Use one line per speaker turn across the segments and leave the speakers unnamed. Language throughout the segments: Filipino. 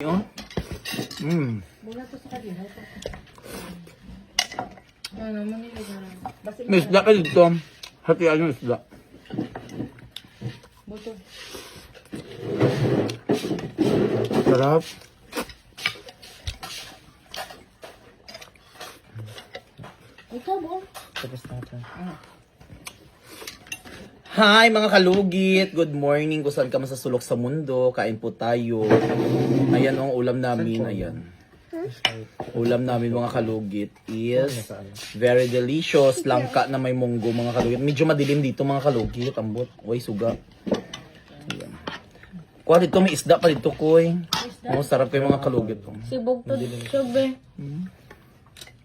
Oh. Mm.
Ano,
May isda ka dito. Hatian yung isda.
Buto.
Sarap.
Ikaw, bo.
Tapos natin.
Hi mga kalugit! Good morning kung saan ka man sa sulok sa mundo. Kain po tayo. Ayan ang ulam namin. Ayan. Ulam namin mga kalugit is very delicious. Langka na may munggo mga kalugit. Medyo madilim dito mga kalugit. Ambot. Uy, suga. Ayan. Kuha dito may isda pa dito koy. Oh, sarap kayo mga kalugit. oh.
Sibog to. Sobe.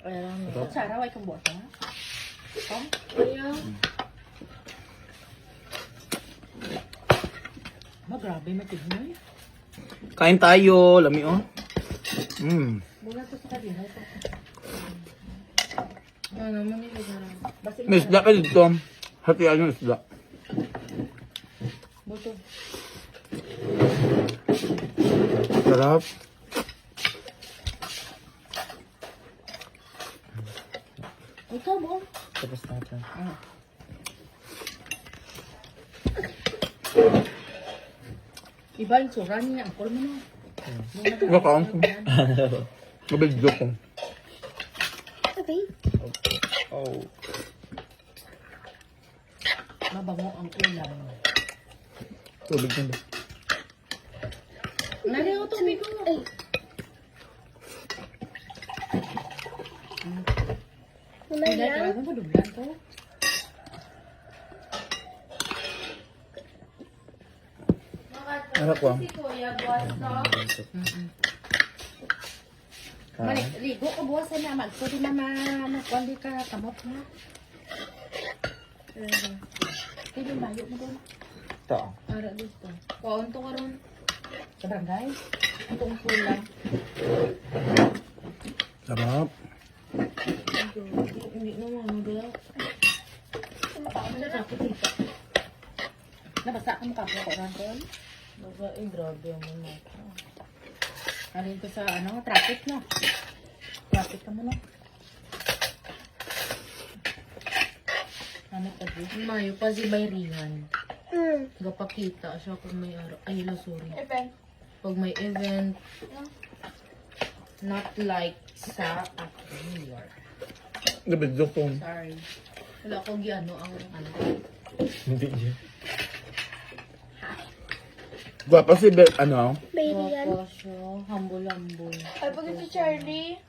Ayan. Sara, why kang bota? Ayan. Grabe, matignoy.
Kain tayo. Lami oh. Mm.
Mula to sa kanila. Ano, manila ka lang. Basta
May isda ka dito. Hatian yung isda.
Buto.
Sarap.
Ikaw, bo.
Tapos natin.
Iba yung sura niya. Ang mo na.
Nakaon ko. Nabigyo ko.
Oh.
Mabango ang ulam.
Tubig na ba?
Nari ako tubig ko. Ay. Hindi, talaga mo dublan ko.
Harap ko.
Mali, ligo ka buwas na mag. Pwede na ma, magkwandi ka kamot na. Hindi yung bayo mo doon.
Ito.
Ara dito. Kuwaon to karon. Sa barangay. Itong kulang.
Sarap.
Hindi na mo doon. Nabasa ka mukha ko ron doon? Baba, eh, grabe ang mga. Alin ko sa ano, traffic na. Traffic ka mo na. Ano pa din? Mayo pa si Bayringan. Gapakita siya kung may araw. Ay, la, sorry.
Event.
Pag may event, not like sa New York.
Nabigyo ko.
Sorry. Wala ko ano ang ano.
Hindi niya.
Gwapa si Be, ano?
Baby yan.
Gwapo siya, humble-humble.
Ay, pag si Charlie.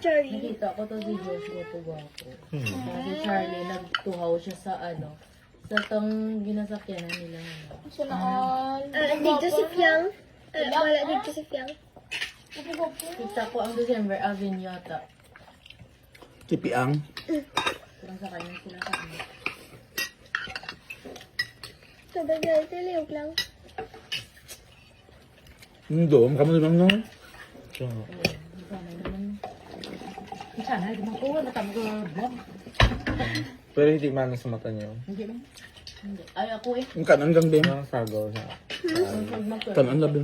Nakita ko to si Joshua to gwapo. Si Charlie, nagtuhaw siya sa ano, sa tang ginasakyanan nila. ano.
Sana all.
Ah, dito si Fiang. Ah, wala dito si Fiang.
Kita ko ang December Avenue yata.
Si Piang.
Parang sa kanya sila sa ano.
Sabi ka, tiliyog lang.
Hindi, kamu naman no?
Ito.
Sana naman. Sana, di ba.
Pero hindi man sa mata niyo.
Hindi mo. Hindi. Ay, ako eh.
Ang kanan gang din.
Ang sagaw
mag-
Kanan labi.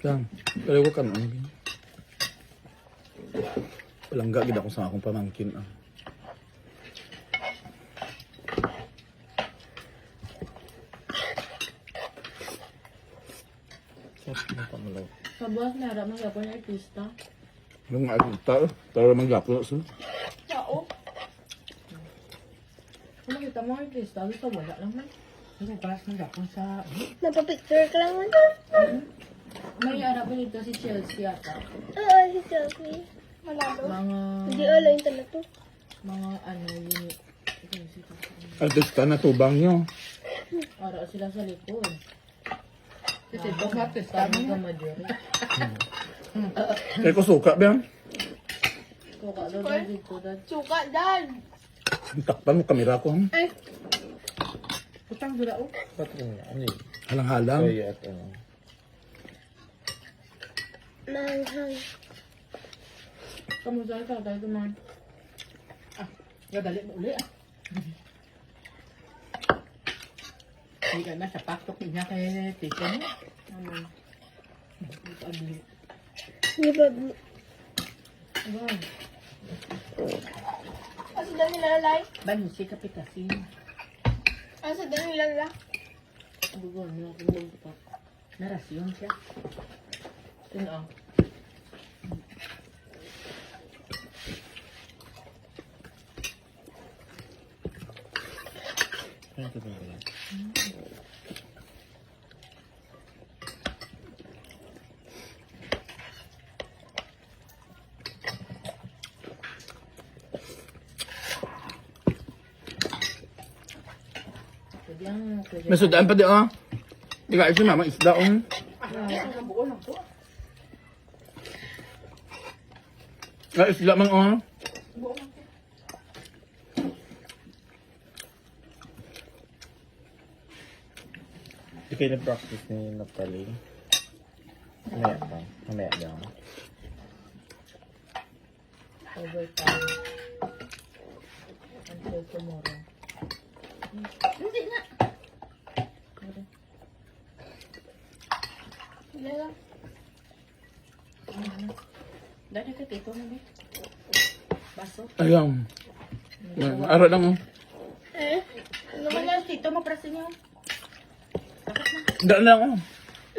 Yan. Pero ko kanan. Palangga gid ako sa akong pamangkin ah.
Sarap na pamalaw.
Buwas, meron mga Japan artista.
Nung makikita, tara maglapo sa.
Sao.
Kung nakita mo artista, gusto wala lang man. Pero paras ng Japan sa...
Napapicture ka lang man.
May arap nito si Chelsea ata.
Oo, si Chelsea.
Malalo.
Mga...
Hindi ala yung tala to.
Mga ano, unit.
Artista na tubang nyo.
Ara sila sa likod. Kasi artista mo ka madiri.
Kaya ko suka ba yan?
Kung ka daw daw dito dad.
Suka, dad.
Takpan mo kamera ko. hmm.
Putang dula o.
Patron niya. Ano yun?
Halang-halang.
Soy at ano.
Manghang.
Kamusta ka tayo naman? Ah, gadali mo uli ah. Hindi ka na sa pasok niya kay tita niya. Ano?
Hindi ba?
Wow.
Asa dali lalay?
Bansi ka pitasin.
Asa dali lalay?
Bugon, nung kumulong pa. Narasyon siya.
Tinaw.
Pwede ang pwede.
May sudaan pa di ah. Di ka si mama isda oh. Ah, isda mang oh.
Di kayo nag-practice ni Natalie. Mamaya pa. Mamaya lang.
Overtime. Until tomorrow. Hindi na.
Nilalay.
Dati ka tito na eh. Baso.
Ayun. Ara lang oh.
Eh?
Ano man yan, tito mo prasa niyo.
Daan lang oh.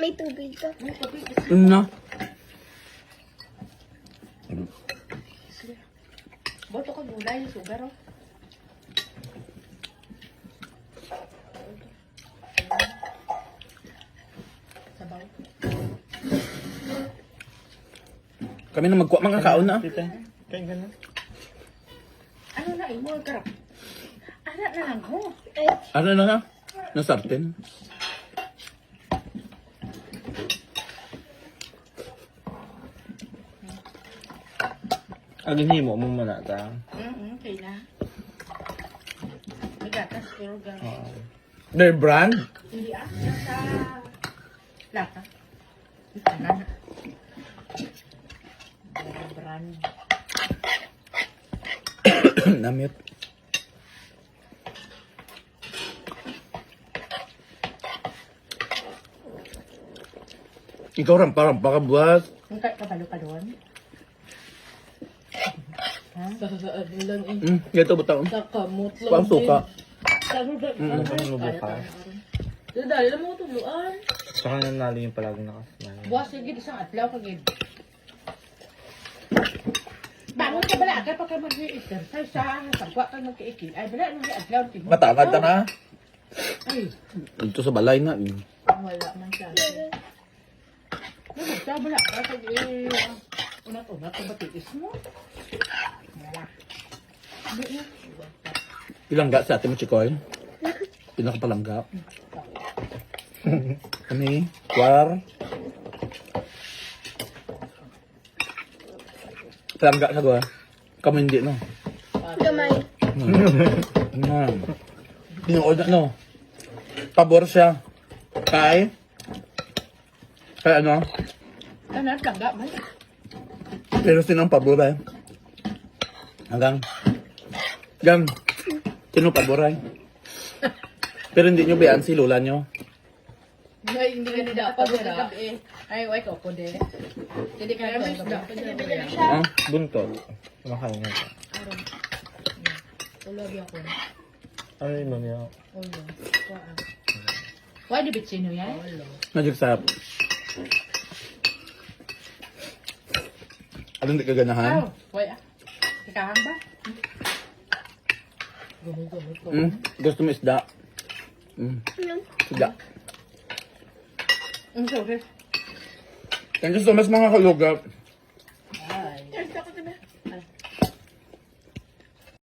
May tubig ka.
May kape.
Yun na.
Boto ka gulay, sugar oh. Sabaw.
Kami na magkuha mga kaon na.
Tita, kain ka na.
Ano na imo karap? Ana na lang ho.
Ano na nga? Nasartin.
Agin himo mo muna ta.
Mm okay na. May gatas pero ga.
Oo.
Their brand?
Hindi ah, sa lata. Ito na na. Brand.
Namit. Ikaw ram parang baka buhat.
Ang ka kabalo ka doon? Ha? Sa saan lang eh.
Hmm, gato butaw.
Sa kamot lang.
Pang suka.
Sa suka.
Ano pa yung ka?
Dali lang mo tuluan.
Saka nanalo yung palagi nakasmile.
Buwas sige isang adlaw kagid. Bangon ka bala ka pa ka mag-exercise sa pagwa ka magkiikil. Ay bala nang adlaw ti.
Matangad ka na.
Ay,
Dito sa balay na. eh.
wala man siya. Ano sa bala ka kag eh unat-unat ka batiis mo. Wala. Di na.
Sa ating chikoy. Pinakapalangga. Kani, kwar. Palangga sa gawa. Kamo hindi no.
gamay.
Hmm. Pinuod na no. Pabor siya. Kay. Kay ano?
Ano tangga man.
Pero sinong pabor eh? Hanggang. Gang. Sino pabor ay? Pero hindi nyo bayaan si lola nyo.
Ay, hindi ka nila pa dira. Ay, wait ko po de. Hindi ka na dapat dira.
Ah?
Buntot. Kumakain nga ka.
Ulo ako.
Ano yun niya?
Ulo. Why di bitsino yan? Ulo.
Nagsap. Ano hindi ka ganahan?
Aw, why ah? Ikahang ba? Gumugumot ko.
Hmm? Gusto mo isda? Hmm.
Ano?
Isda.
Ang sorry.
Thank you so much mga kalugap. Ay.